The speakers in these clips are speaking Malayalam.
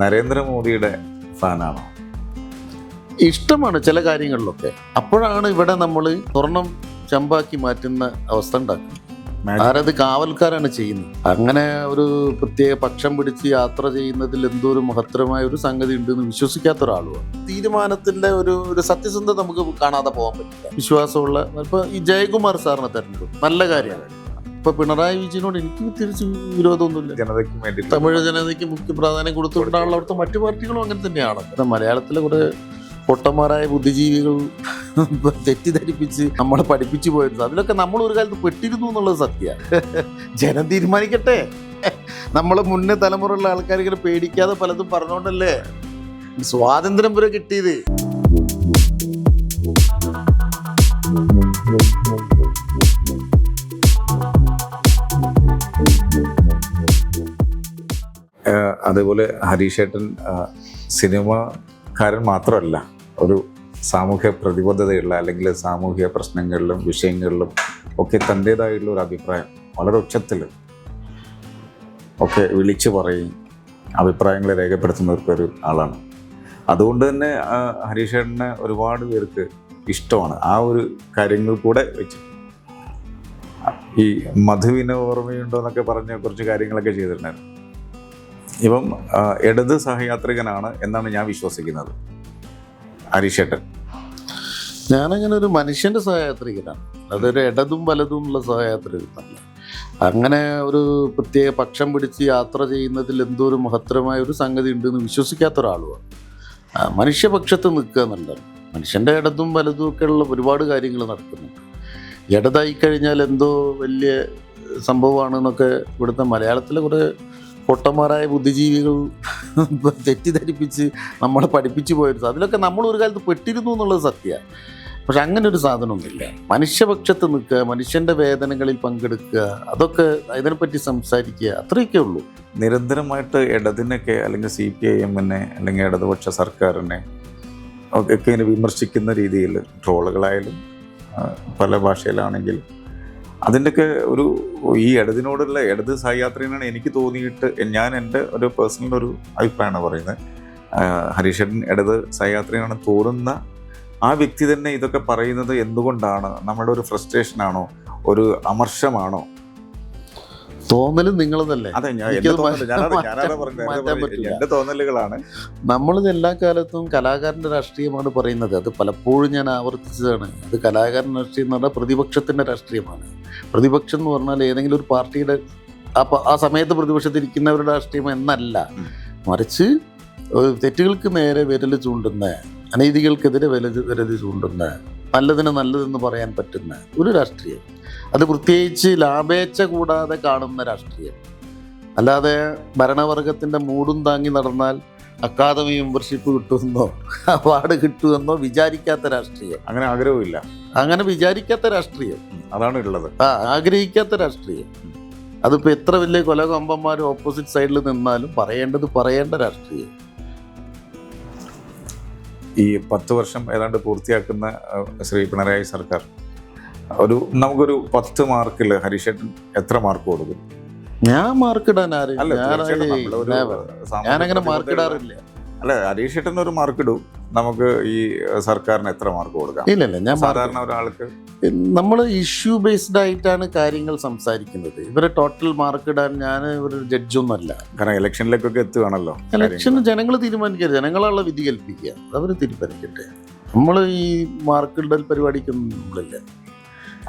നരേന്ദ്രമോദിയുടെ ഫാനാണോ? ഇഷ്ടമാണ് ചില കാര്യങ്ങളിലൊക്കെ. അപ്പോഴാണ് ഇവിടെ നമ്മൾ സ്വർണം ചമ്പാക്കി മാറ്റുന്ന അവസ്ഥ ഉണ്ടാക്കുന്നത്. ആരത് കാവൽക്കാരാണ് ചെയ്യുന്നത്. അങ്ങനെ ഒരു പ്രത്യേക പക്ഷം പിടിച്ച് യാത്ര ചെയ്യുന്നതിൽ എന്തോ ഒരു മഹത്തരമായ ഒരു സംഗതി ഉണ്ടെന്ന് വിശ്വസിക്കാത്ത ഒരാളുമാണ്. തീരുമാനത്തിന്റെ ഒരു ഒരു സത്യസന്ധത നമുക്ക് കാണാതെ പോകാൻ പറ്റില്ല. വിശ്വാസമുള്ള ഇപ്പൊ ഈ ജയകുമാർ സാറിനെ തെരഞ്ഞെടുക്കും നല്ല കാര്യമാണ്. ഇപ്പൊ പിണറായി വിജയനോട് എനിക്ക് തിരിച്ച് വിരോധമൊന്നുമില്ല. ജനതയ്ക്ക് വേണ്ടി തമിഴ് ജനതയ്ക്ക് മുഖ്യ പ്രാധാന്യം കൊടുത്തുകൊണ്ടാണല്ലോ അവിടുത്തെ മറ്റു പാർട്ടികളും അങ്ങനെ തന്നെയാണ്. മലയാളത്തിലെ കുറെ പൊട്ടന്മാരായ ബുദ്ധിജീവികൾ തെറ്റിദ്ധരിപ്പിച്ച് നമ്മളെ പഠിപ്പിച്ചു പോയിരുന്നു അതിലൊക്കെ നമ്മൾ ഒരു കാലത്ത് പെട്ടിരുന്നു എന്നുള്ളത് സത്യമാണ്. ജനം തീരുമാനിക്കട്ടെ. നമ്മളെ മുന്നേ തലമുറയുള്ള ആൾക്കാർ ഇങ്ങനെ പേടിക്കാതെ പലതും പറഞ്ഞോണ്ടല്ലേ? സ്വാതന്ത്ര്യം വരെ കിട്ടിയത്. അതേപോലെ ഹരീഷേട്ടൻ സിനിമക്കാരൻ മാത്രമല്ല ഒരു സാമൂഹ്യ പ്രതിബദ്ധതയുള്ള അല്ലെങ്കിൽ സാമൂഹിക പ്രശ്നങ്ങളിലും വിഷയങ്ങളിലും ഒക്കെ തന്റേതായിട്ടുള്ള ഒരു അഭിപ്രായം വളരെ ഉച്ചത്തിൽ ഒക്കെ വിളിച്ചു പറയും അഭിപ്രായങ്ങൾ രേഖപ്പെടുത്തുന്ന ഒരു- ആളാണ്. അതുകൊണ്ട് തന്നെ ഹരീഷേട്ടനെ ഒരുപാട് പേർക്ക് ഇഷ്ടമാണ്. ആ ഒരു കാര്യങ്ങൾ കൂടെ വെച്ച്. ഈ മധുവിന് ഓർമ്മയുണ്ടോ എന്നൊക്കെ പറഞ്ഞ് കുറച്ച് കാര്യങ്ങളൊക്കെ ചെയ്തിട്ടുണ്ടായിരുന്നു. ഇപ്പം ഇടത് സഹയാത്രികനാണ് എന്നാണ് ഞാൻ വിശ്വസിക്കുന്നത്. ഹരീഷേട്ടൻ ഞാനങ്ങനെ ഒരു മനുഷ്യന്റെ സഹയാത്രികനാണ്. അതൊരു ഇടതും വലതും ഉള്ള സഹയാത്രികനല്ല. അങ്ങനെ ഒരു പ്രത്യേക പക്ഷം പിടിച്ച് യാത്ര ചെയ്യുന്നതിൽ എന്തോ ഒരു മഹത്തരമായ ഒരു സംഗതി ഉണ്ടെന്ന് വിശ്വസിക്കാത്ത ഒരാളുമാണ്. മനുഷ്യപക്ഷത്ത് നിൽക്കുക എന്നുള്ളത് മനുഷ്യന്റെ ഇടതും വലതും ഒക്കെ ഉള്ള ഒരുപാട് കാര്യങ്ങൾ നടക്കുന്നുണ്ട്. ഇടതായി കഴിഞ്ഞാൽ എന്തോ വലിയ സംഭവമാണെന്നൊക്കെ ഇവിടുത്തെ മലയാളത്തിലെ കുറേ പൊട്ടന്മാരായ ബുദ്ധിജീവികൾ തെറ്റിദ്ധരിപ്പിച്ച് നമ്മളെ പഠിപ്പിച്ചു പോയിരുന്നു അതിലൊക്കെ നമ്മൾ ഒരു കാലത്ത് പെട്ടിരുന്നു എന്നുള്ളത് സത്യമാണ് പക്ഷെ അങ്ങനെ ഒരു സാധനമൊന്നുമില്ല. മനുഷ്യപക്ഷത്ത് നിൽക്കുക മനുഷ്യന്റെ വേദനകളിൽ പങ്കെടുക്കുക അതൊക്കെ അതിനെപ്പറ്റി സംസാരിക്കുക അത്രയൊക്കെ ഉള്ളൂ. നിരന്തരമായിട്ട് ഇടതിനൊക്കെ അല്ലെങ്കിൽ സി പി ഐ എമ്മിനെ അല്ലെങ്കിൽ ഇടതുപക്ഷ സർക്കാരിനെ ഒക്കെ ഇങ്ങനെ വിമർശിക്കുന്ന രീതിയിൽ ട്രോളുകളായാലും പല ഭാഷയിലാണെങ്കിലും അതിന്റെയൊക്കെ ഒരു ഈ ഇടതിനോടുള്ള ഇടത് സഹയാത്രികനാണ് എനിക്ക് തോന്നിയിട്ട് ഞാൻ എന്റെ ഒരു പേഴ്സണൽ ഒരു അഭിപ്രായമാണ് പറയുന്നത്. ഹരീഷൻ ഇടത് സഹയാത്രയാണ് തോന്നുന്ന ആ വ്യക്തി തന്നെ ഇതൊക്കെ പറയുന്നത് എന്തുകൊണ്ടാണ്? നമ്മുടെ ഒരു ഫ്രസ്ട്രേഷനാണോ ഒരു അമർഷമാണോ? തോന്നലും നിങ്ങളതല്ലേ അതെ എന്റെ. തോന്നലുകളാണ്. നമ്മളിത് എല്ലാ കാലത്തും കലാകാരന്റെ രാഷ്ട്രീയമാണ് പറയുന്നത്. അത് പലപ്പോഴും ഞാൻ ആവർത്തിച്ചതാണ്. അത് കലാകാരൻ രാഷ്ട്രീയം എന്ന് പറഞ്ഞാൽ പ്രതിപക്ഷത്തിന്റെ രാഷ്ട്രീയമാണ്. പ്രതിപക്ഷം എന്ന് പറഞ്ഞാൽ ഏതെങ്കിലും ഒരു പാർട്ടിയുടെ ആ ആ സമയത്ത് പ്രതിപക്ഷത്തിരിക്കുന്നവരുടെ രാഷ്ട്രീയം എന്നല്ല. മറിച്ച് തെറ്റുകൾക്ക് നേരെ വിരൽ ചൂണ്ടുന്ന അനീതികൾക്കെതിരെ വിരൽ വിരൽ ചൂണ്ടുന്ന നല്ലതിന് നല്ലതെന്ന് പറയാൻ പറ്റുന്ന ഒരു രാഷ്ട്രീയം. അത് പ്രത്യേകിച്ച് ലാഭേച്ഛ കൂടാതെ കാണുന്ന രാഷ്ട്രീയം. അല്ലാതെ ഭരണവർഗത്തിന്റെ മൂടും താങ്ങി നടന്നാൽ അക്കാദമി മെമ്പർഷിപ്പ് കിട്ടുമെന്നോ അവാർഡ് കിട്ടുമെന്നോ വിചാരിക്കാത്ത രാഷ്ട്രീയം. അങ്ങനെ ആഗ്രഹമില്ല. അങ്ങനെ വിചാരിക്കാത്ത രാഷ്ട്രീയം. അതാണ് ഉള്ളത്. ആ ആഗ്രഹിക്കാത്ത രാഷ്ട്രീയം. അതിപ്പോൾ എത്ര വലിയ കൊലകമ്പന്മാരും ഓപ്പോസിറ്റ് സൈഡിൽ നിന്നാലും പറയേണ്ടത് പറയേണ്ട രാഷ്ട്രീയം. ഈ പത്ത് വർഷം ഏതാണ്ട് പൂർത്തിയാക്കുന്ന ശ്രീ പിണറായി സർക്കാർ ഒരു നമുക്കൊരു പത്ത് മാർക്കിൽ ഹരിശേട്ടൻ എത്ര മാർക്ക് കൊടുക്കും? ഞാൻ മാർക്കിടാൻ അല്ല ഞാൻ അങ്ങനെ മാർക്ക് ഇടാറില്ല ഞാനങ്ങനെ മാർക്കിടാറില്ല. അല്ല ഹരീഷേട്ടൻ ഒരു മാർക്ക് ഇടും നമുക്ക് ഈ സർക്കാരിന് എത്ര മാർക്ക് കൊടുക്കാം? ഇല്ല ഇല്ല ഞാൻ സാധാരണ ഒരാൾക്ക്? നമ്മൾ ഇഷ്യൂ ബേസ്ഡ് ആയിട്ടാണ് കാര്യങ്ങൾ സംസാരിക്കുന്നത്. ഇവരെ ടോട്ടൽ മാർക്ക് ഇടാൻ ഞാൻ ഒരു ജഡ്ജൊന്നുമല്ല കാരണം ഇലക്ഷനിലേക്കൊക്കെ എത്തുകയാണല്ലോ ഇലക്ഷന് ജനങ്ങൾ തീരുമാനിക്കരുത്. ജനങ്ങളുള്ള വിധി കൽപ്പിക്കുക. അവർ തീരുമാനിക്കട്ടെ. നമ്മൾ ഈ മാർക്ക് ഇടൽ പരിപാടിക്കൊന്നും നമ്മളില്ല.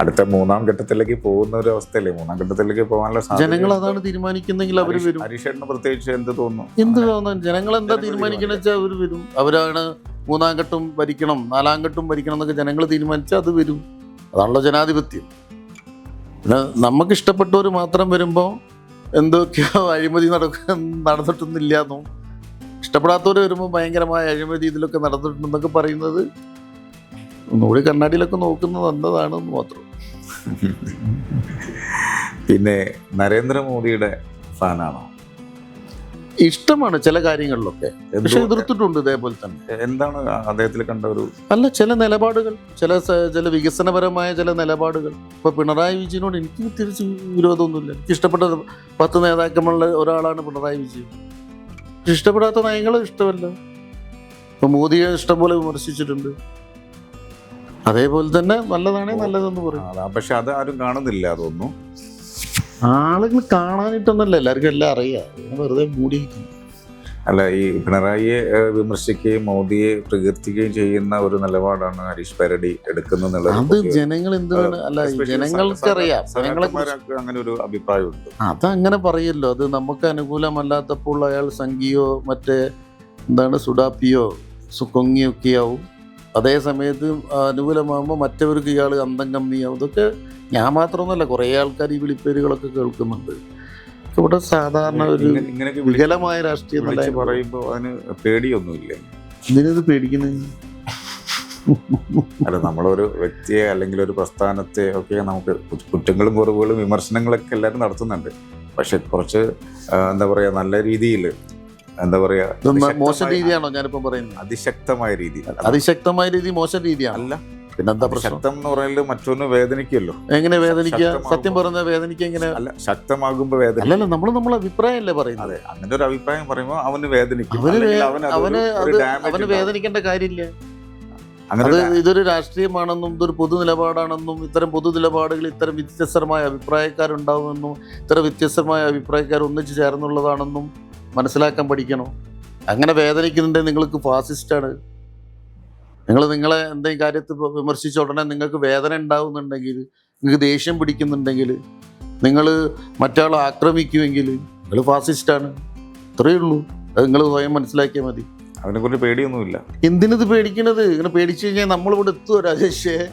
അടുത്ത മൂന്നാം ഘട്ടത്തിലേക്ക് പോകുന്ന ഒരു അവസ്ഥയല്ലേ? മൂന്നാം ഘട്ടത്തിലേക്ക് പോകാനുള്ള ജനങ്ങൾ അതാണ് തീരുമാനിക്കുന്നെങ്കിൽ അവർ വരും. ഹരീഷേട്ടന് പ്രത്യേകിച്ച് എന്ത് തോന്നുന്നു? എന്ത് തോന്നുന്നു? ജനങ്ങൾ എന്താ തീരുമാനിക്കണെന്ന് വെച്ചാൽ അവർ വരും. അവരാണ് മൂന്നാം ഘട്ടം ഭരിക്കണം നാലാം ഘട്ടം ഭരിക്കണം എന്നൊക്കെ ജനങ്ങൾ തീരുമാനിച്ചാൽ അത് വരും. അതാണല്ലോ ജനാധിപത്യം. പിന്നെ നമുക്ക് ഇഷ്ടപ്പെട്ടവർ മാത്രം വരുമ്പോൾ എന്തൊക്കെയോ അഴിമതി നടക്ക നടന്നിട്ടൊന്നുമില്ല എന്നും ഇഷ്ടപ്പെടാത്തവർ വരുമ്പോൾ ഭയങ്കരമായ അഴിമതി ഇതിലൊക്കെ നടന്നിട്ടുണ്ടെന്നൊക്കെ പറയുന്നത് ഒന്നുകൂടി കണ്ണാടിയിലൊക്കെ നോക്കുന്നത് നല്ലതാണെന്ന് മാത്രം. പിന്നെ നരേന്ദ്രമോദിയുടെ ഫാനാണോ? ഇഷ്ടമാണ് ചില കാര്യങ്ങളിലൊക്കെ. പക്ഷെ? എതിർത്തിട്ടുണ്ട് ഇതേപോലെ തന്നെ. എന്താണ് അദ്ദേഹത്തിൽ കണ്ട ഒരു അല്ല ചില നിലപാടുകൾ ചില ചില വികസനപരമായ ചില നിലപാടുകൾ. ഇപ്പൊ പിണറായി വിജയനോട് എനിക്ക് തിരിച്ച് വിരോധമൊന്നുമില്ല. എനിക്ക് ഇഷ്ടപ്പെട്ട പത്ത് നേതാക്കന്മാരുടെ ഒരാളാണ് പിണറായി വിജയൻ. ഇഷ്ടപ്പെടാത്ത നയങ്ങൾ ഇഷ്ടമല്ല. ഇപ്പൊ മോദിയെ ഇഷ്ടംപോലെ വിമർശിച്ചിട്ടുണ്ട്. അതേപോലെ തന്നെ നല്ലതാണേ നല്ലതെന്ന് പറയും. പക്ഷെ അത് ആരും കാണുന്നില്ല അതൊന്നും. ആളുകൾ കാണാനിട്ടൊന്നല്ല എല്ലാവർക്കും എല്ലാം അറിയാം. വെറുതെ മൂടിയിരിക്കുന്നു. അല്ല ഈ പിണറായിയെ വിമർശിക്കുകയും മോദിയെ പ്രകീർത്തിക്കുകയും ചെയ്യുന്ന ഒരു നിലപാടാണ് ഹരീഷ് പരടി എടുക്കുന്നത് അത് ജനങ്ങൾ എന്താണ് അല്ല ജനങ്ങൾക്കറിയാം അങ്ങനെ ഒരു അഭിപ്രായമുണ്ട്. അത് അങ്ങനെ പറയല്ലോ. അത് നമുക്ക് അനുകൂലമല്ലാത്തപ്പോൾ അയാൾ സംഘിയോ മറ്റേ എന്താണ് സുഡാപ്പിയോ സുക്കൊങ്ങിയൊക്കെയാവും അതേ സമയത്ത് അനുകൂലമാകുമ്പോൾ മറ്റവർക്ക് ഇയാൾ അന്തം കമ്മിയാവും ഇതൊക്കെ ഞാൻ മാത്രമൊന്നുമല്ല കുറേ ആൾക്കാർ ഈ വിളിപ്പേരുകളൊക്കെ കേൾക്കുന്നുണ്ട്. ഇവിടെ സാധാരണ ഒരു ഇങ്ങനെ- ഇങ്ങനെയൊക്കെ വികലമായ രാഷ്ട്രീയം പറയുമ്പോൾ അതിന് പേടിയൊന്നുമില്ല. ഇതിനത് പേടിക്കുന്നത് അല്ല നമ്മളൊരു വ്യക്തിയെ അല്ലെങ്കിൽ ഒരു പ്രസ്ഥാനത്തെ ഒക്കെ നമുക്ക് കുറ്റങ്ങളും കുറവുകളും വിമർശനങ്ങളൊക്കെ എല്ലാവരും നടത്തുന്നുണ്ട്. പക്ഷെ കുറച്ച് എന്താ പറയുക നല്ല രീതിയിൽ എന്താ പറയാ മോശം രീതിയാണോ ഞാനിപ്പോ പറയുന്നത്? അതിശക്തമായ രീതി അതിശക്തമായ രീതി മോശം രീതിയാണ്? അല്ല. പിന്നെന്താ പ്രശ്നം? ശക്തം എന്ന് പറയുന്നത് മറ്റൊന്ന് വേദനിക്കല്ലോ എങ്ങനെ വേദനിക്കുക? സത്യം പറഞ്ഞ വേദനിക്കുക എങ്ങനെ? അല്ല ശക്തമാകുമ്പോ വേദന അല്ലല്ല നമ്മൾ നമ്മളെ അഭിപ്രായമല്ലേ പറയുന്നത്? അതെ അങ്ങനെ ഒരു അഭിപ്രായം പറയുമ്പോൾ അവന് വേദനിക്കും. അവന് അവന് വേദനിക്കേണ്ട കാര്യമില്ല. അത് ഇതൊരു രാഷ്ട്രീയമാണെന്നും ഇതൊരു പൊതു നിലപാടാണെന്നും ഇത്തരം പൊതു നിലപാടുകൾ ഇത്തരം വ്യത്യസ്തമായ അഭിപ്രായക്കാരുണ്ടാവുമെന്നും ഇത്തരം വ്യത്യസ്തമായ അഭിപ്രായക്കാർ ഒന്നിച്ചു ചേർന്നുള്ളതാണെന്നും മനസ്സിലാക്കാൻ പഠിക്കണോ? അങ്ങനെ വേദനിക്കുന്നുണ്ടെങ്കിൽ നിങ്ങൾക്ക് ഫാസിസ്റ്റാണ്. നിങ്ങൾ നിങ്ങളെ എന്തെങ്കിലും കാര്യത്തിൽ വിമർശിച്ച ഉടനെ നിങ്ങൾക്ക് വേദന ഉണ്ടാവുന്നുണ്ടെങ്കിൽ നിങ്ങൾക്ക് ദേഷ്യം പിടിക്കുന്നുണ്ടെങ്കിൽ നിങ്ങൾ മറ്റാളെ ആക്രമിക്കുമെങ്കിൽ നിങ്ങൾ ഫാസിസ്റ്റാണ്. ഇത്രയേ ഉള്ളൂ. അത് നിങ്ങൾ സ്വയം മനസ്സിലാക്കിയാൽ മതി. അവനെ കുറിച്ച് പേടിയൊന്നുമില്ല. എന്തിനത് പേടിക്കണത്? ഇങ്ങനെ പേടിച്ചു കഴിഞ്ഞാൽ നമ്മളിവിടെ എത്തുമോ രാജേഷേ?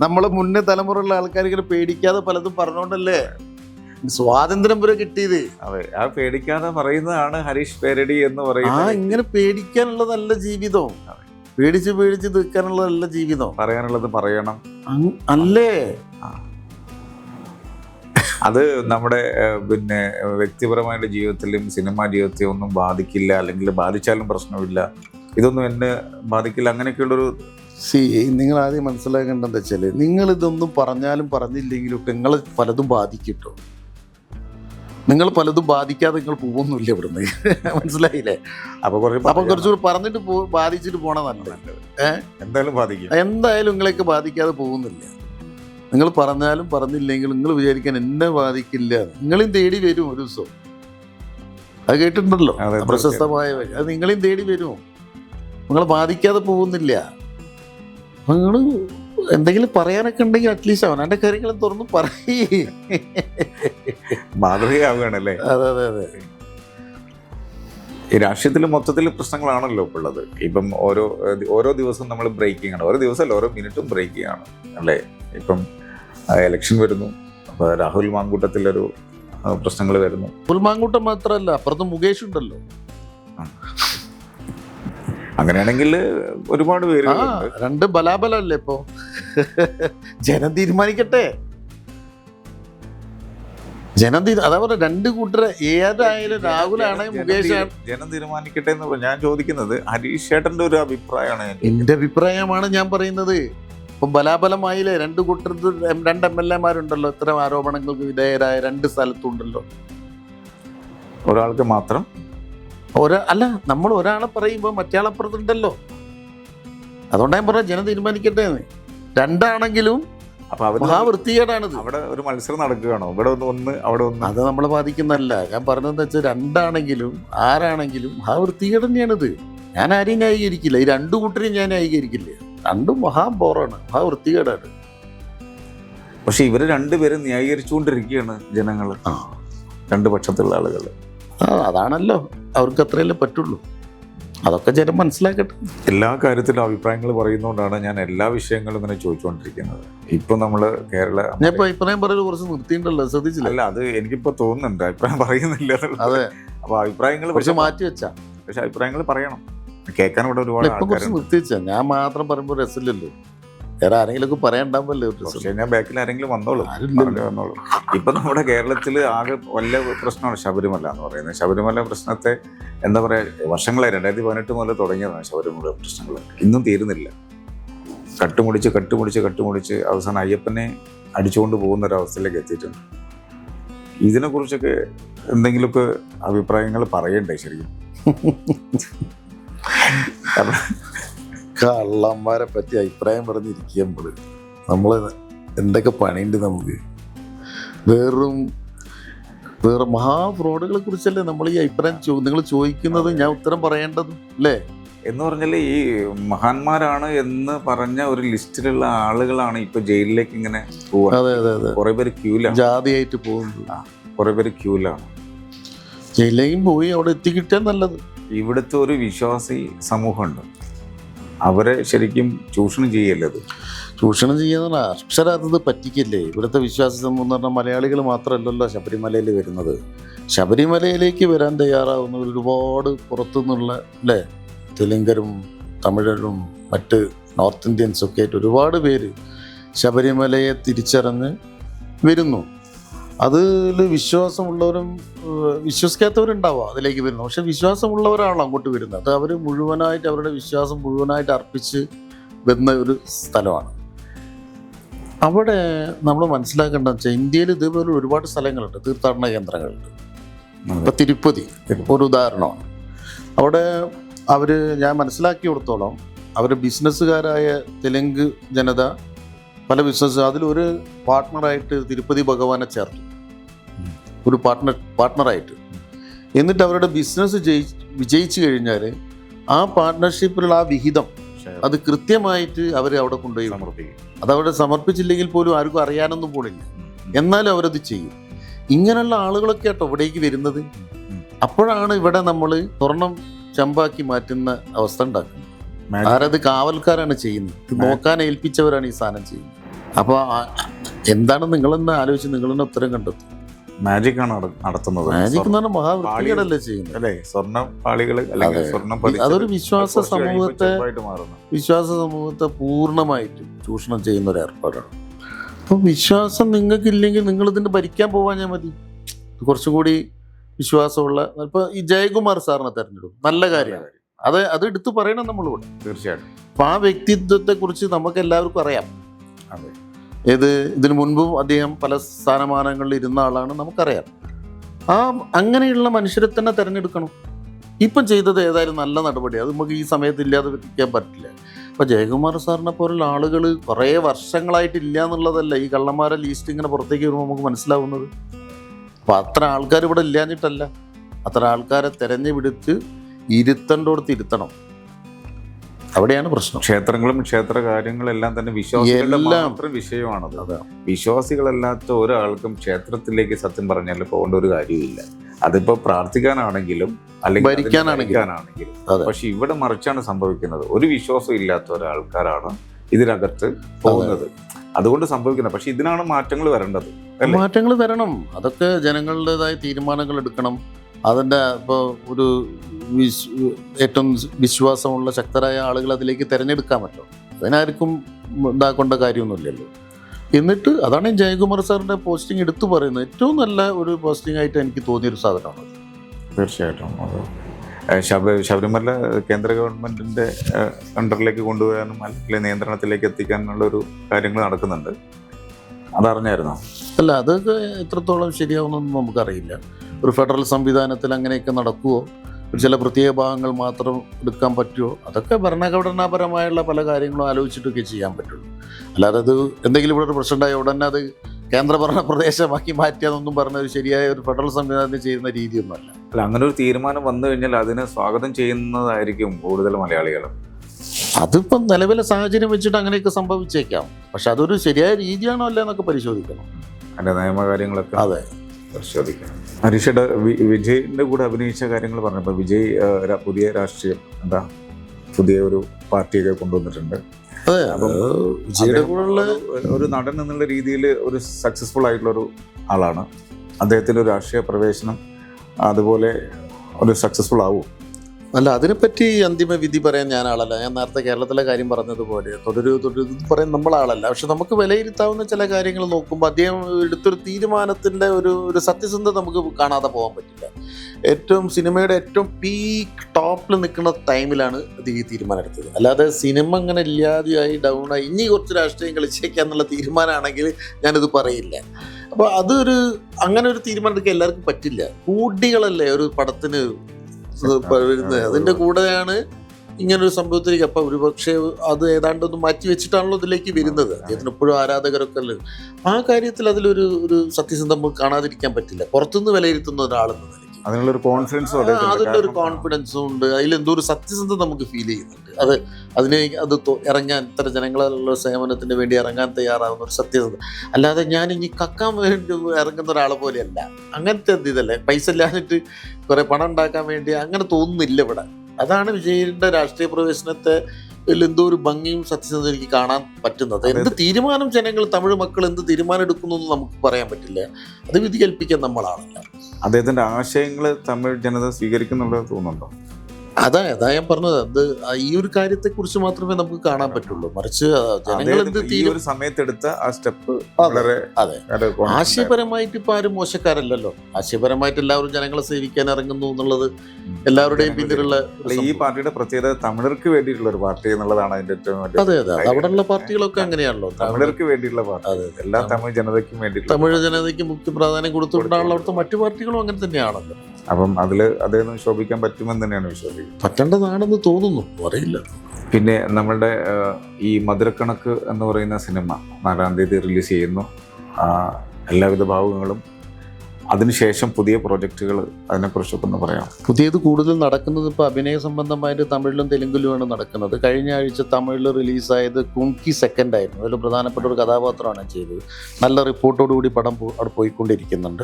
നമ്മളെ മുന്നേ തലമുറയുള്ള ആൾക്കാർ ഇങ്ങനെ പേടിക്കാതെ പലതും പറഞ്ഞോണ്ടല്ലേ സ്വാതന്ത്ര്യം വരെ കിട്ടിയത്. അതെ ആ പേടിക്കാതെ പറയുന്നതാണ് ഹരീഷ് പേരടി എന്ന് പറയുന്നത്. ആ ഇങ്ങനെ പേടിക്കാനുള്ള നല്ല ജീവിതം. പേടിച്ച് പേടിച്ച് നിൽക്കാനുള്ളതല്ല ജീവിതം. പറയാനുള്ളത് പറയണം. അല്ലേ? അത് നമ്മുടെ പിന്നെ വ്യക്തിപരമായിട്ട് ജീവിതത്തിലും സിനിമാ ജീവിതത്തിലും ഒന്നും ബാധിക്കില്ല അല്ലെങ്കിൽ ബാധിച്ചാലും പ്രശ്നമില്ല. ഇതൊന്നും എന്നെ ബാധിക്കില്ല. അങ്ങനെയൊക്കെയുള്ളൊരു സി നിങ്ങൾ ആദ്യം മനസ്സിലാക്കേണ്ടതെന്ന് വെച്ചാൽ നിങ്ങളിതൊന്നും നിങ്ങൾ ഇതൊന്നും പറഞ്ഞാലും പറഞ്ഞില്ലെങ്കിലും ഒക്കെ നിങ്ങൾ പലതും ബാധിക്കട്ടോ നിങ്ങൾ പലതും ബാധിക്കാതെ നിങ്ങൾ പോകുന്നില്ല ഇവിടുന്ന്. മനസ്സിലായില്ലേ? അപ്പൊ കുറെ അപ്പൊ കുറച്ചുകൂടി പറഞ്ഞിട്ട് പോ ബാധിച്ചിട്ട് പോണ നല്ലത്? എന്തായാലും ബാധിക്കും. എന്തായാലും നിങ്ങളെയൊക്കെ ബാധിക്കാതെ പോകുന്നില്ല. നിങ്ങൾ പറഞ്ഞാലും പറഞ്ഞില്ലെങ്കിലും നിങ്ങൾ വിചാരിക്കാൻ എന്നെ ബാധിക്കില്ല. നിങ്ങളെയും തേടി വരും ഒരു ദിവസം. അത് കേട്ടിട്ടുണ്ടല്ലോ. പ്രശസ്തമായ. അത് നിങ്ങളെയും തേടി വരും നിങ്ങളെ ബാധിക്കാതെ പോകുന്നില്ല. നിങ്ങൾ എന്തെങ്കിലും പറയാനൊക്കെ ഉണ്ടെങ്കിൽ അറ്റ്ലീസ്റ്റ് അവനാന്റെ കാര്യങ്ങൾ തുറന്ന് പറയേ. മാതൃകയാവുകയാണല്ലേ? അതെ അതെ അതെ. ഈ രാഷ്ട്രീയത്തിൽ മൊത്തത്തിൽ പ്രശ്നങ്ങളാണല്ലോ ഇപ്പോൾ ഉള്ളത്. ഇപ്പം ഓരോ ഓരോ ദിവസവും നമ്മൾ ബ്രേക്കിംഗ് ആണ് ഓരോ ദിവസമല്ല ഓരോ മിനിറ്റും ബ്രേക്കിംഗ് ആണ് അല്ലേ? ഇപ്പം എലക്ഷൻ വരുന്നു. അപ്പോൾ രാഹുൽ മാങ്കൂട്ടത്തിലൊരു പ്രശ്നങ്ങൾ വരുന്നു. രാഹുൽ പുൽമാങ്കൂട്ടം മാത്രമല്ല അപ്പുറത്ത് മുകേഷ് ഉണ്ടല്ലോ. അങ്ങനെയാണെങ്കിൽ ഒരുപാട് പേര് രണ്ട് ബലാബലല്ലേ ഇപ്പോ? ജനം തീരുമാനിക്കട്ടെ. ജനം തീരു അതാ പറഞ്ഞ രണ്ട് കൂട്ടരെ ഏതായാലും രാഹുലാണ് മുകേഷ് ജനം തീരുമാനിക്കട്ടെ എന്ന് ഞാൻ ചോദിക്കുന്നത് ഹരീഷ് ചേട്ടന്റെ ഒരു അഭിപ്രായമാണ് എന്റെ അഭിപ്രായമാണ് ഞാൻ പറയുന്നത്. ഇപ്പൊ ബലാബലമായില്ലേ? രണ്ട് കൂട്ടർക്ക് രണ്ട് എം എൽ എമാരുണ്ടല്ലോ. ഇത്തരം ആരോപണങ്ങൾക്ക് വിധേയരായ രണ്ട് സ്ഥലത്തുണ്ടല്ലോ. ഒരാൾക്ക് മാത്രം? ഒരാ അല്ല നമ്മൾ ഒരാളെ പറയുമ്പോൾ മറ്റേയാളപ്പുറത്തുണ്ടല്ലോ അതുകൊണ്ടാണ് ഞാൻ പറഞ്ഞ ജനം തീരുമാനിക്കട്ടെ എന്ന്. രണ്ടാണെങ്കിലും മഹാവൃത്തികേടാണിത്. അവിടെ ഒരു മത്സരം നടക്കുകയാണോ? ഇവിടെ ഒന്ന് അവിടെ ഒന്ന്. അത് നമ്മളെ ബാധിക്കുന്നല്ല ഞാൻ പറഞ്ഞതെന്ന് വെച്ചാൽ രണ്ടാണെങ്കിലും ആരാണെങ്കിലും ആ വൃത്തികേട് തന്നെയാണിത്. ഞാൻ ആരെയും ന്യായീകരിക്കില്ല. ഈ രണ്ടു കൂട്ടരെയും ഞാൻ ന്യായീകരിക്കില്ല. രണ്ടും മഹാ ബോറാണ് മഹാ വൃത്തികേടാണ് പക്ഷെ ഇവർ രണ്ടുപേരും ന്യായീകരിച്ചുകൊണ്ടിരിക്കുകയാണ് ജനങ്ങൾ രണ്ട് പക്ഷത്തുള്ള ആളുകൾ ആ അതാണല്ലോ. അവർക്ക് അത്രയല്ലേ പറ്റുള്ളൂ. അതൊക്കെ ജനം മനസ്സിലാക്കട്ടെ. എല്ലാ കാര്യത്തിലും അഭിപ്രായങ്ങൾ പറയുന്നതുകൊണ്ടാണ് ഞാൻ എല്ലാ വിഷയങ്ങളും ഇങ്ങനെ ചോദിച്ചുകൊണ്ടിരിക്കുന്നത് ഇപ്പൊ നമ്മൾ കേരള ഞാൻ ഇപ്പൊ അഭിപ്രായം പറയുന്നത് കുറച്ച് നിർത്തിയിട്ടുണ്ടല്ലോ ശ്രദ്ധിച്ചില്ല? അല്ല അത് എനിക്കിപ്പോ തോന്നുന്നുണ്ട് അഭിപ്രായം പറയുന്നില്ല അതെ. അപ്പൊ അഭിപ്രായങ്ങൾ കുറച്ച് മാറ്റി വെച്ചാ. പക്ഷെ അഭിപ്രായങ്ങൾ പറയണം. കേൾക്കാൻ ഇവിടെ ഒരുപാട് നിർത്തിച്ചാ നിർത്തി വെച്ചാ ഞാൻ മാത്രം പറയുമ്പോൾ രസമില്ലല്ലോ. വേറെ ആരെങ്കിലും ഒക്കെ പറയാണ്ടാവുമല്ലേ ഒരു ഞാൻ ബാക്കിൽ ആരെങ്കിലും വന്നോളൂ. വന്നോളൂ. ഇപ്പൊ നമ്മുടെ കേരളത്തിൽ ആകെ വല്ല പ്രശ്നമാണ് ശബരിമല എന്ന് പറയുന്നത്. ശബരിമല പ്രശ്നത്തെ എന്താ പറയാ വർഷങ്ങളായി രണ്ടായിരത്തി പതിനെട്ട് മുതൽ തുടങ്ങിയതാണ് ശബരിമല പ്രശ്നങ്ങൾ. ഇന്നും തീരുന്നില്ല. കട്ടുമുടിച്ച് കട്ടുമുടിച്ച് കട്ടുമുടിച്ച് അവസാനം അയ്യപ്പനെ അടിച്ചുകൊണ്ട് പോകുന്ന ഒരു അവസ്ഥയിലേക്ക് എത്തിയിട്ടുണ്ട്. ഇതിനെക്കുറിച്ചൊക്കെ എന്തെങ്കിലുമൊക്കെ അഭിപ്രായങ്ങൾ പറയണ്ടേ ശരിക്കും? കാരണം കള്ളന്മാരെ പറ്റി അഭിപ്രായം പറഞ്ഞിരിക്കുമ്പോൾ നമ്മൾ എന്തൊക്കെ പണിയുണ്ട് നമുക്ക്? വേറും വേറെ മഹാഫ്രോഡുകളെ കുറിച്ചല്ലേ നമ്മൾ ഈ അഭിപ്രായം ചോ നിങ്ങൾ ചോദിക്കുന്നത്? ഞാൻ ഉത്തരം പറയേണ്ടത് അല്ലേ? എന്ന് പറഞ്ഞാൽ ഈ മഹാന്മാരാണ് എന്ന് പറഞ്ഞ ഒരു ലിസ്റ്റിലുള്ള ആളുകളാണ് ഇപ്പൊ ജയിലിലേക്ക് ഇങ്ങനെ പോകുന്നത് അതെ അതെ അതെ. കുറെ പേര് ക്യൂലാണ് ജാതിയായിട്ട് പോകുന്നത്. കുറെ പേര് ക്യൂലാണ്. ജയിലിലേക്കും പോയി അവിടെ എത്തിക്കിട്ടേ നല്ലത്. ഇവിടുത്തെ ഒരു വിശ്വാസി സമൂഹമുണ്ട്. അവരെ ശരിക്കും ചൂഷണം ചെയ്യല്ലത് ചൂഷണം ചെയ്യുന്ന അക്ഷരാർത്ഥത പറ്റിക്കില്ലേ? ഇവിടുത്തെ വിശ്വാസം എന്ന് പറഞ്ഞാൽ മലയാളികൾ മാത്രമല്ലല്ലോ ശബരിമലയിൽ വരുന്നത്. ശബരിമലയിലേക്ക് വരാൻ തയ്യാറാവുന്നവർ ഒരുപാട് പുറത്തുനിന്നുള്ള അല്ലേ? തെലുങ്കരും തമിഴരും മറ്റ് നോർത്ത് ഇന്ത്യൻസൊക്കെ ആയിട്ട് ഒരുപാട് പേര് ശബരിമലയെ തിരിച്ചറിഞ്ഞ് വരുന്നു. അതിൽ വിശ്വാസമുള്ളവരും വിശ്വസിക്കാത്തവരുണ്ടാവുക വിശ്വസിക്കാത്തവരുണ്ടാവാം അതിലേക്ക് വരുന്നത്. പക്ഷെ വിശ്വാസമുള്ളവരാണല്ലോ അങ്ങോട്ട് വരുന്നത്. അത് അവർ മുഴുവനായിട്ട് അവരുടെ വിശ്വാസം മുഴുവനായിട്ട് അർപ്പിച്ച് വരുന്ന ഒരു സ്ഥലമാണ്. അവിടെ നമ്മൾ മനസ്സിലാക്കേണ്ടത് വെച്ചാൽ ഇന്ത്യയിൽ ഇതേപോലെ ഒരുപാട് സ്ഥലങ്ങളുണ്ട്. തീർത്ഥാടന കേന്ദ്രങ്ങളുണ്ട്. ഇപ്പൊ തിരുപ്പതി ഒരു ഉദാഹരണമാണ്. അവിടെ അവർ ഞാൻ മനസ്സിലാക്കി കൊടുത്തോളം അവർ ബിസിനസ്സുകാരായ തെലുങ്ക് ജനത പല ബിസിനസ് അതിലൊരു പാർട്ട്ണറായിട്ട് തിരുപ്പതി ഭഗവാനെ ചേർത്തു. ഒരു പാർട്ട്ണർ പാർട്ട്ണറായിട്ട്. എന്നിട്ട് അവരുടെ ബിസിനസ് ജയി വിജയിച്ചു കഴിഞ്ഞാൽ ആ പാർട്ട്ണർഷിപ്പിലുള്ള ആ വിഹിതം അത് കൃത്യമായിട്ട് അവർ അവിടെ കൊണ്ടുപോയി സമർപ്പിക്കും. അതവിടെ സമർപ്പിച്ചില്ലെങ്കിൽ പോലും ആർക്കും അറിയാനൊന്നും പോണില്ല. എന്നാലും അവരത് ചെയ്യും. ഇങ്ങനെയുള്ള ആളുകളൊക്കെ ആട്ടോ ഇവിടേക്ക് വരുന്നത്. അപ്പോഴാണ് ഇവിടെ നമ്മൾ സ്വർണം ചമ്പാക്കി മാറ്റുന്ന അവസ്ഥ ഉണ്ടാക്കുന്നത്. ആരത് കാവൽക്കാരാണ് ചെയ്യുന്നത്? ഇത് നോക്കാൻ ഏൽപ്പിച്ചവരാണ് ഈ സാധനം ചെയ്യുന്നത്. അപ്പോൾ എന്താണ് നിങ്ങളെന്ന് ആലോചിച്ച് നിങ്ങളെന്നെ ഉത്തരം കണ്ടെത്തും. മാജിക് ആണ് നട- നടത്തുന്നത്. മാജിക് എന്ന് പറഞ്ഞാൽ മഹാവൃത്തികളല്ലേ ചെയ്യുന്നത്? അല്ലേ സ്വർണ പാളികൾ അല്ലെങ്കിൽ അതൊരു വിശ്വാസ സമൂഹത്തെ വിശ്വാസ സമൂഹത്തെ പൂർണമായിട്ടും ചൂഷണം ചെയ്യുന്ന ഒരു ഏർപ്പാടാണ്. അപ്പോൾ വിശ്വാസം നിങ്ങൾക്കില്ലെങ്കിൽ നിങ്ങൾ ഇതിന് ഭരിക്കാൻ പോവാൻ ഞാൻ മതി. കുറച്ചുകൂടി കുറച്ചും കൂടി വിശ്വാസമുള്ള ഇപ്പോൾ ഈ ജയകുമാർ സാറിനെ തെരഞ്ഞെടുക്കും. നല്ല കാര്യമാണ്. അത് അത് എടുത്തു പറയണം നമ്മളിവിടെ തീർച്ചയായിട്ടും. അപ്പം ആ വ്യക്തിത്വത്തെ കുറിച്ച് നമുക്ക് എല്ലാവർക്കും അറിയാം. അതെ. ഏത് ഇതിനു മുൻപും അദ്ദേഹം പല സ്ഥാനമാനങ്ങളിൽ ഇരുന്ന ആളാണ് നമുക്കറിയാം. ആ അങ്ങനെയുള്ള മനുഷ്യരെ തന്നെ തിരഞ്ഞെടുക്കണം. ഇപ്പം ചെയ്തത് ഏതായാലും നല്ല നടപടി. അത് നമുക്ക് ഈ സമയത്ത് ഇല്ലാതെ വെക്കാൻ പറ്റില്ല. അപ്പോൾ ജയകുമാർ സാറിനെ പോലുള്ള ആളുകൾ കുറേ വർഷങ്ങളായിട്ടില്ല എന്നുള്ളതല്ല ഈ കള്ളന്മാരെ ലീസ്റ്റ് ഇങ്ങനെ പുറത്തേക്ക് വരുമ്പോൾ നമുക്ക് മനസ്സിലാവുന്നത്. അപ്പോൾ അത്ര ആൾക്കാർ ഇവിടെ ഇല്ലാഞ്ഞിട്ടല്ല. അത്ര ആൾക്കാരെ തെരഞ്ഞു പിടിച്ച് ഇരുത്തേണ്ടോടത്ത് ഇരുത്തണം. അവിടെയാണ് പ്രശ്നം. ക്ഷേത്രങ്ങളും ക്ഷേത്ര കാര്യങ്ങളെല്ലാം തന്നെ വിശ്വാസികളുടെ. മാത്രം വിഷയമാണത്. അതെ. വിശ്വാസികളല്ലാത്ത ഒരാൾക്കും ക്ഷേത്രത്തിലേക്ക് സത്യം പറഞ്ഞാൽ പോകേണ്ട ഒരു കാര്യമില്ല അതിപ്പോ പ്രാർത്ഥിക്കാനാണെങ്കിലും അല്ലെങ്കിൽ ഭരിക്കാനാണെങ്കിലും. പക്ഷെ ഇവിടെ മറിച്ചാണ് സംഭവിക്കുന്നത്. ഒരു വിശ്വാസം ഇല്ലാത്ത ഒരാൾക്കാരാണ് ഇതിനകത്ത് പോകുന്നത്. അതുകൊണ്ട് സംഭവിക്കുന്നത്. പക്ഷെ ഇതിനാണ് മാറ്റങ്ങൾ വരേണ്ടത്. മാറ്റങ്ങൾ വരണം. അതൊക്കെ ജനങ്ങളുടേതായ തീരുമാനങ്ങൾ എടുക്കണം. അതിന്റെ ഇപ്പോൾ ഒരു ഏറ്റവും വിശ്വാസമുള്ള ശക്തരായ ആളുകൾ അതിലേക്ക് തിരഞ്ഞെടുക്കാൻ പറ്റും. അതിനാർക്കും ഇതാക്കേണ്ട കാര്യമൊന്നുമില്ലല്ലോ. എന്നിട്ട് അതാണ് ഈ ജയകുമാർ സാറിന്റെ പോസ്റ്റിംഗ് എടുത്തു പറയുന്നത്. ഏറ്റവും നല്ല ഒരു പോസ്റ്റിംഗ് ആയിട്ട് എനിക്ക് തോന്നിയൊരു സാധനമാണ് തീർച്ചയായിട്ടും. അത് ശബ ശബരിമല കേന്ദ്ര ഗവൺമെന്റിന്റെ അണ്ടറിലേക്ക് കൊണ്ടുപോകാനും അല്ലെങ്കിൽ നിയന്ത്രണത്തിലേക്ക് എത്തിക്കാനുള്ള ഒരു കാര്യങ്ങൾ നടക്കുന്നുണ്ട്. അതറിഞ്ഞായിരുന്നോ? അല്ല അതൊക്കെ എത്രത്തോളം ശരിയാവുന്നൊന്നും നമുക്കറിയില്ല. ഒരു ഫെഡറൽ സംവിധാനത്തിൽ അങ്ങനെയൊക്കെ നടക്കുമോ ഒരു ചില പ്രത്യേക ഭാഗങ്ങൾ മാത്രം എടുക്കാൻ പറ്റുമോ അതൊക്കെ ഭരണഘടനാപരമായുള്ള പല കാര്യങ്ങളും ആലോചിച്ചിട്ടൊക്കെ ചെയ്യാൻ പറ്റുള്ളൂ. അല്ലാതെ അത് എന്തെങ്കിലും ഇവിടെ ഒരു പ്രശ്നം ഉണ്ടായ ഉടനെ അത് കേന്ദ്രഭരണ പ്രദേശമാക്കി മാറ്റിയാന്നൊന്നും പറഞ്ഞ ഒരു ശരിയായ ഒരു ഫെഡറൽ സംവിധാനത്തിൽ ചെയ്യുന്ന രീതിയൊന്നുമല്ല. അല്ല അങ്ങനെ ഒരു തീരുമാനം വന്നു കഴിഞ്ഞാൽ അതിനെ സ്വാഗതം ചെയ്യുന്നതായിരിക്കും കൂടുതൽ മലയാളികൾ അതിപ്പം നിലവിലെ സാഹചര്യം വെച്ചിട്ട് അങ്ങനെയൊക്കെ സംഭവിച്ചേക്കാം. പക്ഷെ അതൊരു ശരിയായ രീതിയാണോ അല്ല എന്നൊക്കെ പരിശോധിക്കണം. അതിന്റെ നിയമകാര്യങ്ങളൊക്കെ. അതെ. പരിശോധിക്കണം. ഹരീഷയുടെ വിജയിന്റെ കൂടെ അഭിനയിച്ച കാര്യങ്ങൾ പറഞ്ഞപ്പോൾ വിജയ് പുതിയ രാഷ്ട്രീയം എന്താ പുതിയ ഒരു പാർട്ടിയൊക്കെ കൊണ്ടുവന്നിട്ടുണ്ട്. അതെ അപ്പം വിജയുടെ കൂടെയുള്ള ഒരു- ഒരു നടൻ എന്നുള്ള രീതിയിൽ ഒരു സക്സസ്ഫുൾ ആയിട്ടുള്ള ഒരു ആളാണ്. അദ്ദേഹത്തിന്റെ ഒരു രാഷ്ട്രീയ പ്രവേശനം അതുപോലെ ഒരു സക്സസ്ഫുൾ ആവും. അല്ല അതിനെപ്പറ്റി അന്തിമ വിധി പറയാൻ ഞാൻ ആളല്ല ഞാൻ നേരത്തെ കേരളത്തിലെ കാര്യം പറഞ്ഞതുപോലെ തുടരു തുടരു പറയാൻ നമ്മൾ ആളല്ല പക്ഷെ നമുക്ക് വിലയിരുത്താവുന്ന ചില കാര്യങ്ങൾ നോക്കുമ്പോൾ അദ്ദേഹം എടുത്തൊരു തീരുമാനത്തിന്റെ ഒരു ഒരു സത്യസന്ധത നമുക്ക് കാണാതെ പോകാൻ പറ്റില്ല. ഏറ്റവും സിനിമയുടെ ഏറ്റവും പീക്ക് ടോപ്പിൽ നിൽക്കുന്ന ടൈമിലാണ് അത് ഈ തീരുമാനം എടുത്തത്. അല്ലാതെ സിനിമ ഇങ്ങനെ ഇല്ലാതെയായി ഡൗണായി ഇനി കുറച്ച് രാഷ്ട്രീയം കളിച്ചേക്കാന്നുള്ള തീരുമാനമാണെങ്കിൽ ഞാനിത് പറയില്ല. അപ്പോൾ അതൊരു അങ്ങനെ ഒരു തീരുമാനം എടുക്കാൻ എല്ലാവർക്കും പറ്റില്ല. കൂടികളല്ലേ ഒരു പടത്തിന് വരുന്നത് അതിന്റെ കൂടെയാണ് ഇങ്ങനൊരു സംഭവത്തിലേക്ക് അപ്പൊ ഒരുപക്ഷെ അത് ഏതാണ്ട് ഒന്ന് മാറ്റി വെച്ചിട്ടാണല്ലോ ഇതിലേക്ക് വരുന്നത്. അദ്ദേഹത്തിന് എപ്പോഴും ആരാധകരൊക്കെ ആ കാര്യത്തിൽ അതിലൊരു ഒരു സത്യസന്ധം നമുക്ക് കാണാതിരിക്കാൻ പറ്റില്ല. പുറത്തുനിന്ന് വിലയിരുത്തുന്ന ഒരാളെന്ന് അതിനുള്ളൊരു കോൺഫിഡൻസും അതിന്റെ ഒരു കോൺഫിഡൻസും ഉണ്ട്. അതിൽ എന്തോ ഒരു സത്യസന്ധത നമുക്ക് ഫീൽ ചെയ്യുന്നുണ്ട്. അത് അതിനെ അത് ഇറങ്ങാൻ ഇത്ര ജനങ്ങളുള്ള സേവനത്തിന് വേണ്ടി ഇറങ്ങാൻ തയ്യാറാവുന്ന ഒരു സത്യസന്ധത. അല്ലാതെ ഞാൻ ഇനി കക്കാൻ വേണ്ടി ഇറങ്ങുന്ന ഒരാളെ പോലെയല്ല. അങ്ങനത്തെ എന്ത് ഇതല്ലേ? പൈസ ഇല്ലാഞ്ഞിട്ട് കുറേ പണം ഉണ്ടാക്കാൻ വേണ്ടി അങ്ങനെ തോന്നുന്നില്ല ഇവിടെ. അതാണ് വിജയന്റെ രാഷ്ട്രീയ പ്രവേശനത്തെ എന്തോ ഒരു ഭംഗിയും സത്യസന്ധത എനിക്ക് കാണാൻ പറ്റുന്നത്. എന്ത് തീരുമാനം ജനങ്ങൾ തമിഴ് മക്കൾ എന്ത് തീരുമാനം എടുക്കുന്നു എന്ന് നമുക്ക് പറയാൻ പറ്റില്ല. അത് വിധി കൽപ്പിക്കാൻ നമ്മളാണല്ലോ. അദ്ദേഹത്തിന്റെ ആശയങ്ങൾ തമിഴ് ജനത സ്വീകരിക്കുന്നുള്ളത് തോന്നുന്നുണ്ടോ? അതാ അതാ ഞാൻ പറഞ്ഞത്. അത് ഈ ഒരു കാര്യത്തെ കുറിച്ച് മാത്രമേ നമുക്ക് കാണാൻ പറ്റുള്ളൂ. മറിച്ച് ജനങ്ങൾ എന്ത് ഈ ഒരു സമയത്തെടുത്ത ആ സ്റ്റെപ്പ് വളരെ അതെ. ആശയപരമായിട്ട് ഇപ്പൊ ആരും മോശക്കാരല്ലല്ലോ. ആശയപരമായിട്ട് എല്ലാവരും ജനങ്ങളെ സേവിക്കാൻ ഇറങ്ങുന്നു എന്നുള്ളത് എല്ലാവരുടെയും പിന്നിലുള്ള ഈ പാർട്ടിയുടെ പ്രത്യേകത തമിഴർക്ക് വേണ്ടിയിട്ടുള്ള ഒരു പാർട്ടി എന്നുള്ളതാണ് അതിന്റെ ഏറ്റവും അതെ അതെ. അവിടെയുള്ള പാർട്ടികളൊക്കെ അങ്ങനെയാണല്ലോ. തമിഴ് തമിഴർക്ക് വേണ്ടിയിട്ടുള്ള പാർട്ടി. എല്ലാ തമിഴ് ജനതയ്ക്കും വേണ്ടി തമിഴ് ജനതയ്ക്ക് മുഖ്യ പ്രാധാന്യം കൊടുത്തുകൊണ്ടാണല്ലോ അവിടുത്തെ മറ്റു പാർട്ടികളും അങ്ങനെ തന്നെയാണല്ലോ. അപ്പം അതിൽ അദ്ദേഹം ശോഭിക്കാൻ പറ്റുമെന്ന് തന്നെയാണ് വിശ്വസിക്കുന്നത്. പറ്റേണ്ടതാണെന്ന് തോന്നുന്നു. അറിയില്ല. പിന്നെ നമ്മളുടെ ഈ മധുരക്കണക്ക് എന്ന് പറയുന്ന സിനിമ നാലാം തീയതി റിലീസ് ചെയ്യുന്നു. എല്ലാവിധ ഭാവുകങ്ങളും അതിനുശേഷം പുതിയ പ്രോജക്റ്റുകൾ അതിനെക്കുറിച്ചൊക്കെ ഒന്ന് പറയാം. പുതിയത് കൂടുതൽ നടക്കുന്നത് ഇപ്പോൾ അഭിനയ സംബന്ധമായിട്ട് തമിഴിലും തെലുങ്കിലുമാണ് നടക്കുന്നത്. കഴിഞ്ഞ ആഴ്ച തമിഴിൽ റിലീസായത് കുങ്കി സെക്കൻഡ് ആയിരുന്നു. അതിൽ പ്രധാനപ്പെട്ട ഒരു കഥാപാത്രമാണ് ചെയ്തത്. നല്ല റിപ്പോർട്ടോടുകൂടി പടം അവിടെ പോയിക്കൊണ്ടിരിക്കുന്നുണ്ട്.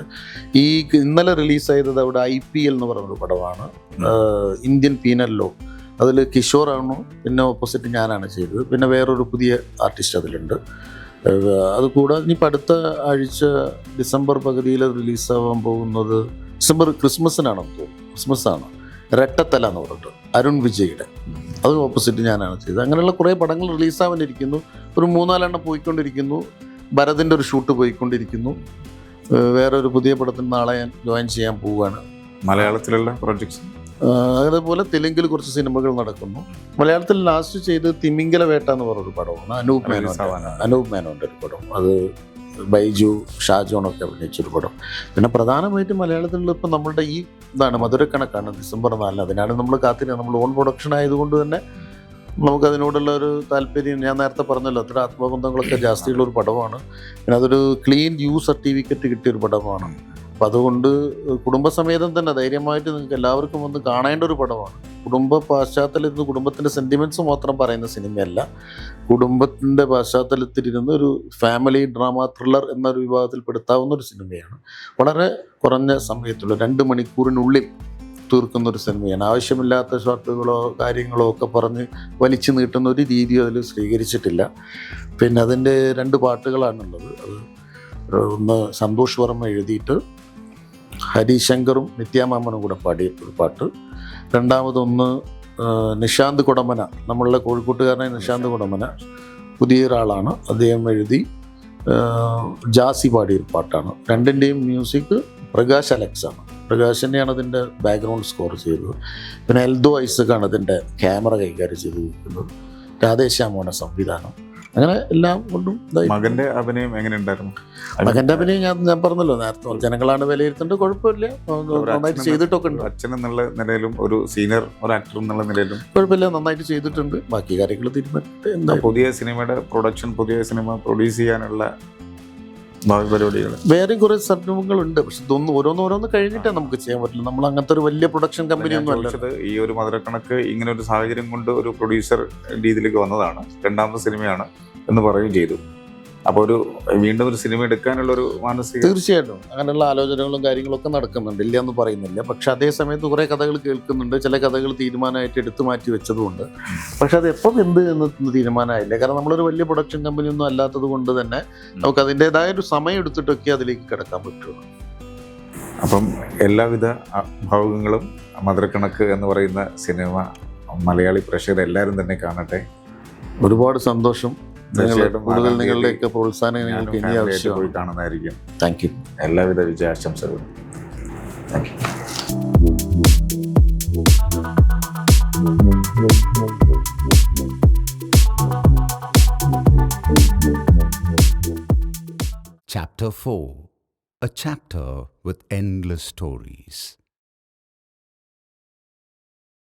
ഈ ഇന്നലെ റിലീസായത് അവിടെ ഐ പി എൽ എന്ന് പറഞ്ഞൊരു പടമാണ്. Indian penal law. അതിൽ കിഷോറാണോ പിന്നെ ഓപ്പോസിറ്റ് ഞാനാണ് ചെയ്തത്. പിന്നെ വേറൊരു പുതിയ ആർട്ടിസ്റ്റ് അതിലുണ്ട്. ആഹ് അത് കൂടാതെ ഇനിയിപ്പോൾ അടുത്ത ആഴ്ച ഡിസംബർ പകുതിയിൽ റിലീസാവാൻ പോകുന്നത് ഡിസംബർ ക്രിസ്മസിനാണെന്ന് തോന്നുന്നു. ക്രിസ്മസ് ആണ് രട്ടത്തല എന്ന് പറഞ്ഞിട്ട് അരുൺ വിജയുടെ. അത് ഓപ്പോസിറ്റ് ഞാനാണ് ചെയ്തത്. അങ്ങനെയുള്ള കുറേ പടങ്ങൾ റിലീസാവാനിരിക്കുന്നു. ഒരു മൂന്നാലെണ്ണം പോയിക്കൊണ്ടിരിക്കുന്നു. ഭരതിന്റെ ഒരു ഷൂട്ട് പോയിക്കൊണ്ടിരിക്കുന്നു. വേറെ ഒരു പുതിയ പടത്തിന് നാളെ ഞാൻ ജോയിൻ ചെയ്യാൻ പോവുകയാണ്. മലയാളത്തിലുള്ള പ്രോജക്ട്സ് അതേപോലെ തെലുങ്കിൽ കുറച്ച് സിനിമകൾ നടക്കുന്നു. മലയാളത്തിൽ ലാസ്റ്റ് ചെയ്ത് തിമിംഗല വേട്ട എന്ന് പറഞ്ഞൊരു പടമാണ്. അനൂപ് മേനോൻ അനൂപ് മേനോന്റെ ഒരു പടം. അത് ബൈജു ഷാജോണൊക്കെ അഭിനയിച്ചൊരു പടം. പിന്നെ പ്രധാനമായിട്ടും മലയാളത്തിലുള്ള ഇപ്പം നമ്മളുടെ ഈ ഇതാണ് മധുരക്കണക്കാണ് ഡിസംബർ നാലിന്. അതിനാണ് നമ്മൾ കാത്തിരുന്നത്. നമ്മൾ ഓൺ പ്രൊഡക്ഷൻ ആയതുകൊണ്ട് തന്നെ നമുക്കതിനോടുള്ള ഒരു താല്പര്യം ഞാൻ നേരത്തെ പറഞ്ഞല്ലോ അത്ര ആത്മബന്ധങ്ങളൊക്കെ ജാസ്തിയുള്ള ഒരു പടമാണ്. പിന്നെ അതൊരു ക്ലീൻ യു സർട്ടിഫിക്കറ്റ് കിട്ടിയ ഒരു പടമാണ് അപ്പം അതുകൊണ്ട് കുടുംബസമേതം തന്നെ ധൈര്യമായിട്ട് നിങ്ങൾക്ക് എല്ലാവർക്കും ഒന്ന് കാണേണ്ട ഒരു പടമാണ്. കുടുംബ പശ്ചാത്തലത്തിൽ കുടുംബത്തിന്റെ സെന്റിമെന്റ്സ് മാത്രം പറയുന്ന സിനിമയല്ല. കുടുംബത്തിന്റെ പശ്ചാത്തലത്തിലിരുന്ന് ഒരു ഫാമിലി ഡ്രാമ ത്രില്ലർ എന്നൊരു വിഭാഗത്തിൽ പെടുത്താവുന്ന ഒരു സിനിമയാണ്. വളരെ കുറഞ്ഞ സമയത്തുള്ള രണ്ട് മണിക്കൂറിനുള്ളിൽ തീർക്കുന്ന ഒരു സിനിമയാണ്. ആവശ്യമില്ലാത്ത ഷോട്ടുകളോ കാര്യങ്ങളോ ഒക്കെ പറഞ്ഞ് വലിച്ചു നീട്ടുന്ന ഒരു രീതി അതിൽ സ്വീകരിച്ചിട്ടില്ല. പിന്നെ അതിന്റെ രണ്ട് പാട്ടുകളാണുള്ളത്. അത് ഒന്ന് സന്തോഷ് വർമ്മ എഴുതിയിട്ട് ഹരിശങ്കറും നിത്യാമാമനും കൂടെ പാടിയ ഒരു പാട്ട്. രണ്ടാമതൊന്ന് നിശാന്ത് കുടമന. നമ്മളുടെ കോഴിക്കോട്ടുകാരനായ നിഷാന്ത് കുടമന പുതിയൊരാളാണ്. അദ്ദേഹം എഴുതി ജാസി പാടിയ പാട്ടാണ്. രണ്ടിന്റെയും മ്യൂസിക് പ്രകാശ് അലക്സാണ് പ്രകാശിന്റെയാണ് അതിന്റെ ബാക്ക്ഗ്രൗണ്ട് സ്കോർ ചെയ്തത്. പിന്നെ എൽദോ ഐസക്കാണ് അതിന്റെ ക്യാമറ കൈകാര്യം ചെയ്തിരിക്കുന്നത്. രാധേശ്യാമോന സംവിധാനം. അങ്ങനെ എല്ലാം കൊണ്ടും മകന്റെ അഭിനയം എങ്ങനെ ഉണ്ടായിരുന്നു? മകന്റെ അഭിനയം ഞാൻ ഞാൻ പറഞ്ഞല്ലോ നേരത്തെ ജനങ്ങളാണ് വിലയിരുത്തേണ്ടത് കുഴപ്പമില്ല. നന്നായിട്ട് ചെയ്തിട്ടൊക്കെ ഉണ്ട്. അച്ഛൻ എന്നുള്ള നിലയിലും ഒരു സീനിയർ ഒരു ആക്ടർ എന്നുള്ള നിലയിലും. കുഴപ്പമില്ല നന്നായിട്ട് ചെയ്തിട്ടുണ്ട്. ബാക്കി കാര്യങ്ങൾ തീരുമാനിച്ചിട്ട് എന്താ പുതിയ സിനിമയുടെ പ്രൊഡക്ഷൻ പുതിയ സിനിമ പ്രൊഡ്യൂസ് ചെയ്യാനുള്ള പരിപാടികൾ വേറെയും കുറെ സംരംഭങ്ങളുണ്ട്. പക്ഷെ ഇതൊന്നും ഓരോന്ന് ഓരോന്ന് കഴിഞ്ഞിട്ടേ നമുക്ക് ചെയ്യാൻ പറ്റില്ല നമ്മൾ അങ്ങനത്തെ ഒരു വലിയ പ്രൊഡക്ഷൻ കമ്പനി ഒന്നും അല്ല. ഈ ഒരു മധുരക്കണക്ക് ഇങ്ങനെ ഒരു സാഹചര്യം കൊണ്ട് ഒരു പ്രൊഡ്യൂസർ രീതിയിലേക്ക് വന്നതാണ്. രണ്ടാമത്തെ സിനിമയാണ് എന്ന് പറയുകയും ചെയ്തു. അപ്പോൾ ഒരു വീണ്ടും ഒരു സിനിമ എടുക്കാനുള്ള ഒരു മാനസിക തീർച്ചയായിട്ടും. അങ്ങനെയുള്ള ആലോചനകളും കാര്യങ്ങളൊക്കെ നടക്കുന്നുണ്ട്. ഇല്ല എന്ന് പറയുന്നില്ല. പക്ഷെ അതേ സമയത്ത് കുറേ കഥകൾ കേൾക്കുന്നുണ്ട്. ചില കഥകൾ തീരുമാനമായിട്ട് എടുത്തു മാറ്റി വെച്ചതുകൊണ്ട് പക്ഷെ അത് എപ്പം എന്ത് എന്ന് തീരുമാനമായില്ല. കാരണം നമ്മളൊരു വലിയ പ്രൊഡക്ഷൻ കമ്പനി ഒന്നും അല്ലാത്തത് കൊണ്ട് തന്നെ നമുക്ക് അതിന്റെതായ ഒരു സമയം എടുത്തിട്ടൊക്കെ അതിലേക്ക് കിടക്കാൻ പറ്റുള്ളൂ. അപ്പം എല്ലാവിധ ഭാവങ്ങളും ഭാവുകങ്ങളും മധുരക്കണക്ക് എന്ന് പറയുന്ന സിനിമ മലയാളി പ്രേക്ഷകർ എല്ലാവരും തന്നെ കാണട്ടെ. ഒരുപാട് സന്തോഷം. തീർച്ചയായിട്ടും. കൂടുതൽ നിങ്ങളുടെയൊക്കെ പ്രോത്സാഹനം നിങ്ങൾക്ക് ഇനി ഫാമിലിയായിട്ട് പോയി കാണുന്നതായിരിക്കും താങ്ക് യു എല്ലാവിധ വിജയാശംസകളും. Thank you Chapter 4 A chapter with endless stories.